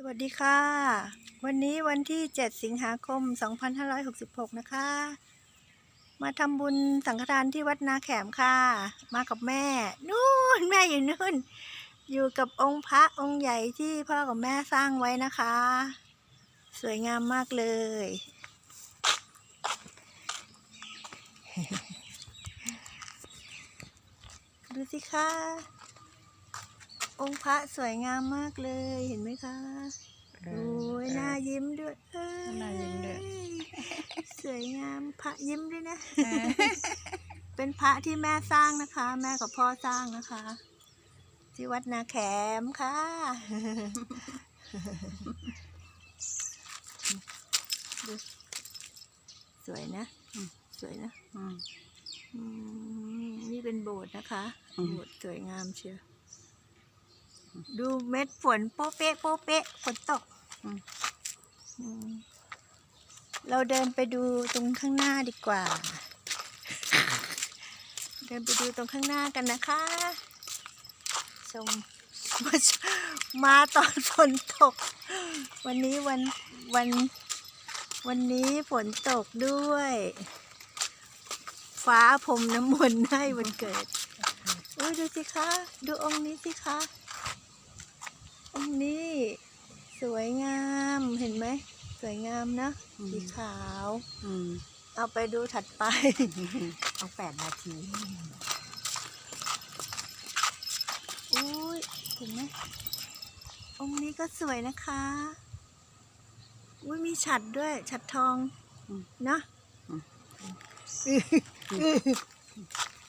สวัสดีค่ะ วันนี้วันที่ 7 สิงหาคม 2566 นะคะ มาทำบุญสังฆทานที่วัดนาแขมค่ะ มากับแม่ นู่นแม่อยู่นู่น อยู่กับองค์พระองค์ใหญ่ที่พ่อกับแม่สร้างไว้นะคะ สวยงามมากเลย ดูสิคะ องค์พระสวยงามมากเลยเห็นไหมคะโอ้ยหน้ายิ้มด้วยเอ้ยหน้ายิ้มด้วย สวยงามพระยิ้มด้วยนะ เป็นพระที่แม่สร้างนะคะ แม่กับพ่อสร้างนะคะ ที่วัดนาแขมค่ะดูสวยนะอืมสวยนะอืมอืมนี่เป็นโบสถ์นะคะอืมโบสถ์สวยงามเชียว ดูเม็ดฝนโป๊ะเป๊ะโป๊ะเป๊ะฝนตกเราเดินไปดูตรงข้างหน้าดีกว่า เดินไปดูตรงข้างหน้ากันนะคะชมมามาตอนฝนตก วันนี้วันวันวันนี้ฝนตกด้วย ฟ้าพรมน้ำมนต์ให้วันเกิดอุ้ยดูสิคะ ดูองค์นี้สิคะ นี้สวยงามเห็นไหม สวยงามนะสีขาว อืมเอาไปดูถัดไป เอาแปดนาทีอุ้ยเห็นไหมองค์นี้ก็สวยนะคะอุ้ยมีฉัดด้วย ฉัดทองอืมเนอะ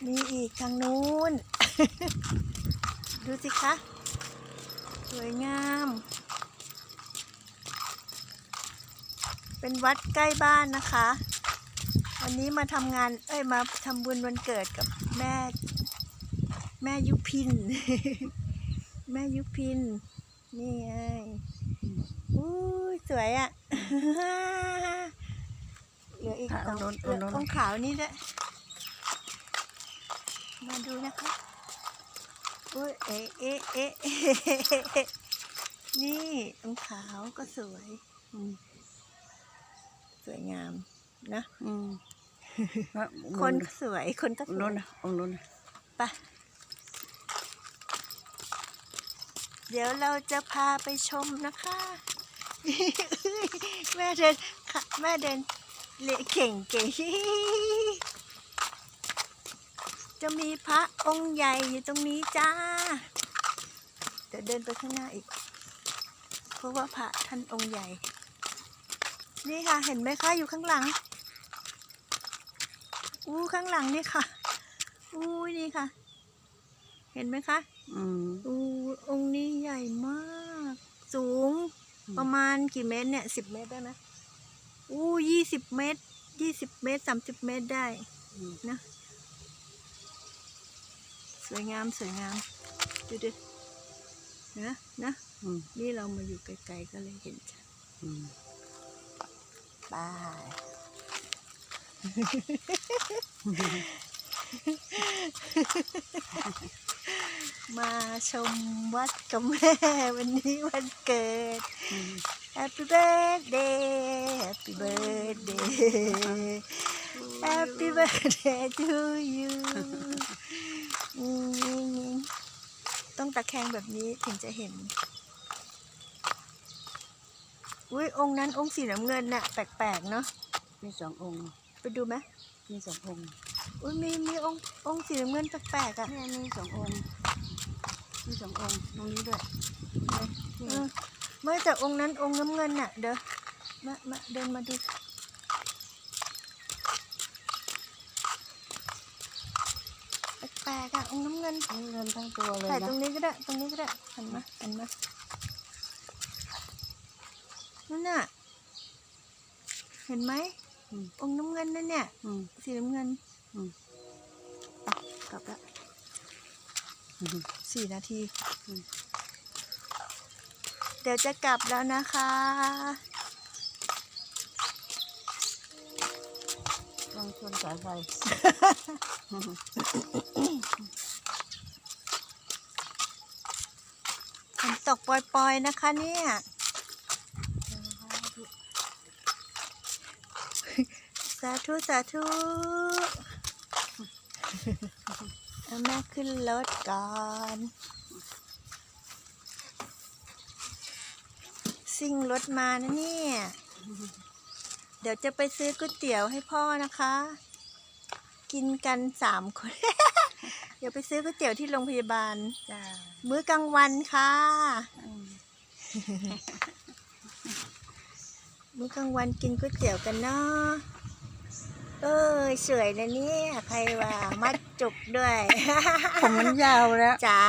มีอีกทางนู้น ดูสิคะ สวยงาม เป็นวัดใกล้บ้านนะคะ วันนี้มาทำงาน เอ้ย มาทำบุญวันเกิดกับแม่ แม่ยุพิน แม่ยุพิน นี่ไงอุ้ยสวยอะ่ะเหลืออีกค่ะสองโน้นเหลือโน้นองค์ขาวนี่ด้วยมาดูนะคะ อุ้ยเอ๊ะเอ๊ะเอ๊ะเอ๊ะนี่องค์ขาวก็สวยอืมสวยงามนะอืมคนสวยคนก็สองค์วโน้ยนนะองค์โน้นนะไปะเดี๋ยวเราจะพาไปชมนะคะ แม่เดินค่ะแม่เดินเละเก่งเก่ง จะมีพระองค์ใหญ่อยู่ตรงนี้จ้าเดี๋ยวเดินไปข้างหน้าอีก เพราะว่าพระท่านองค์ใหญ่ นี่ค่ะเห็นไหมคะอยู่ข้างหลัง อู้ข้างหลังนี่ค่ะ อู้นี่ค่ะ เห็นไหมคะ อืมอู้องค์นี้ใหญ่มาก สูงอืมประมาณกี่เมตรเนี่ยสิบเมตรได้ไหมอู้ยี่สิบเมตรยี่สิบเมตรสามสิบเมตรได้อืมนะ สวยงามสวยงามดูดินะนะอืมนี่เรามาอยู่ไกลๆก็เลยเห็นชัดอืมบาย มาชมวัดกับแม่ วันนี้วันเกิด อืม Happy birthday Happy birthday Happy birthday to you อืม ต้องตะแคงแบบนี้ถึงจะเห็น อุ้ยองค์นั้นองค์สีน้ำเงินน่ะ แปลกๆเนาะ มีสององค์ ไปดูไหมมีสององค์ อุ้ยมีมีองค์องค์สีน้ำเงินแปลกๆอะเนี่ยมีสององค์ มีสององค์ตรงนี้ด้วยเออไม่แต่องค์นั้นองค์น้ำเงินน่ะ เดี๋ยวมามาเดินมาดู แปล กๆอะองค์น้ำเงินทั้งเงินทั้งตัวเลยถ่ายนะตรงนี้ก็ได้ ตรงนี้ก็ได้หันมาหันมานั่นน่ะ เห็นไหมอืมองค์น้ำเงินนั่นเนี่ย อืม สีน้ำเงินอืม อะกลับละอืม สี่นาที อืม เดี๋ยวจะกลับแล้วนะคะ ลองชวนสายไฟ ตกปล่อยๆนะคะเนี่ยสาธุสาธุเอาแม่ขึ้นรถก่อนสิ่งรถมานะเนี่ย เดี๋ยวจะไปซื้อก๋วยเตี๋ยวให้พ่อนะคะ กินกันสามคน เดี๋ยวไปซื้อก๋วยเตี๋ยวที่โรงพยาบาล จ้ามื้อกลางวันค่ะ อืมมื้อกลางวันกินก๋วยเตี๋ยวกันเนาะเออสวยนะเนี่ยใครว่ามัดจุกด้วย ผมมันยาวแล้ว จ้า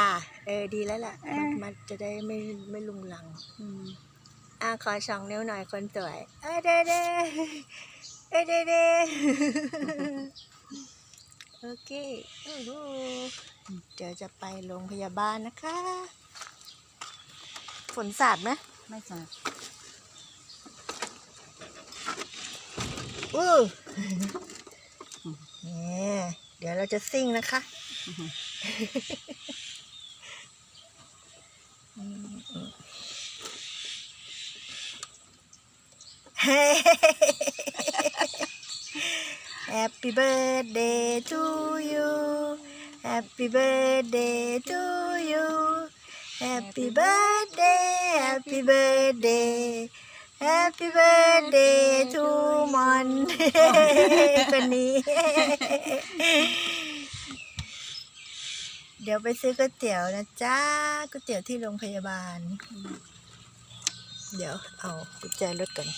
เออ ดีแล้วล่ะเอ๊ะมัดมัดจะได้ไม่ไม่ลุงลัง อืมอะขอสองนิ้วหน่อยคนสวย เอ้ยเด้เด้เอ้ยเด้เด้ โอเคอู้หูเดี๋ยวจะไปโรงพยาบาลนะคะ ฝนสาดไหมไม่สาดอู้เนี่ยเดี๋ยวเราจะซิ่งนะคะ Happy birthday to you Happy birthday to you Happy birthday Happy birthday Happy birthday to มอนคนนี้ เดี๋ยวไปซื้อก๋วยเตี๋ยวนะจ้าก๋วยเตี๋ยวที่โรงพยาบาล เดี๋ยวเอากุญแจรถก่อน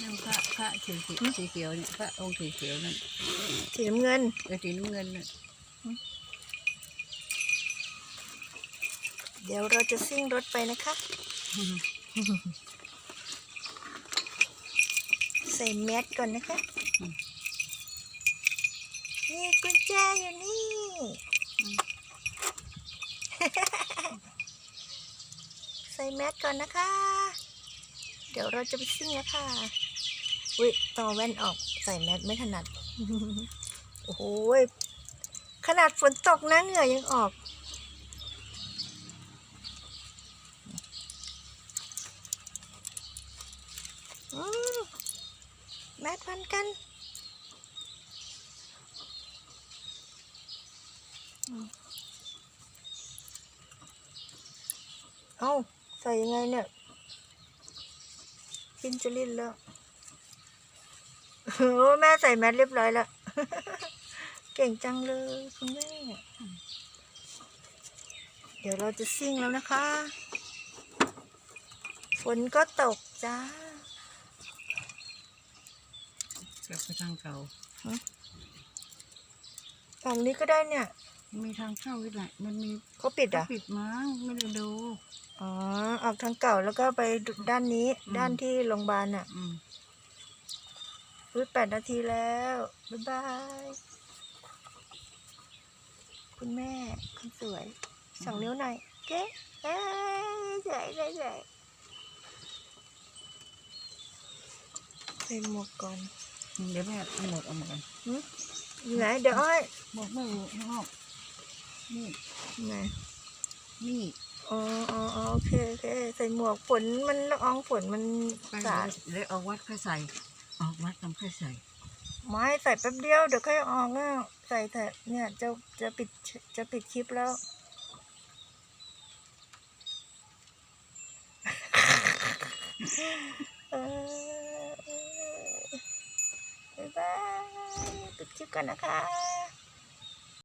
นั่นพระพระสีเขียวสีเขียวเนี่ยพระองค์สีเขียวนั่นสีน้ำเงินเออสีน้ำเงินน่ะเดี๋ยวเราจะซิ่งรถไปนะคะ ใส่แมสก่อนนะคะ นี่กุญแจอยู่นี่ ใส่แมสก่อนนะคะ เดี๋ยวเราจะไปซิ่งแล้วค่ะ อุ้ยต่องแว่นออกใส่แมสไม่ถนัด โอ้โหขนาดฝนตกนะเหงื่อยังออก แมทพันกันเอาใส่ยังไงเนี่ย กินจะลิ้นแล้วโอ้แม่ใส่แมทเรียบร้อยแล้ว เก่งจังเลยคุณแม่ เดี๋ยวเราจะซิ่งแล้วนะคะ ฝนก็ตกจ้ากลับไปทางเก่าฝั่งนี้ก็ได้เนี่ย มีทางเข้าอีกแหละมันมีเขาปิดอะ ปิดมั้งไม่ได้ดู อ๋อ ออกทางเก่าแล้วก็ไปด้านนี้ อืม ด้านที่โรงพยาบาลอะอืม อุ้ยแปดนาทีแล้ว บ๊ายบาย คุณแม่คนสวยสองนิ้วหน่อยเก๊เอ้ยสวยสวยสวยเป็นหมวกก่อน เดี๋ยวแม่เอาหมดเอาหมดกันหึอยู่ไหนเดี๋ยวอ้อยหมดไม่อยู่ข้างนอก นี่อยู่ไหนนี่ อ๋ออ๋ออ๋อโอเคโอเค ใส่หมวกฝนมันละอองฝนมันไปสาดเดี๋ยวเอาวัดค่อยใส่ ออกวัดทำค่อยใส่ ไม่ใส่แป๊บเดียวเดี๋ยวค่อยออกอะใส่แต่เนี่ยจะจะปิดจะปิดคลิปแล้ว เออบ๊ายบายปิดคลิปกันนะคะ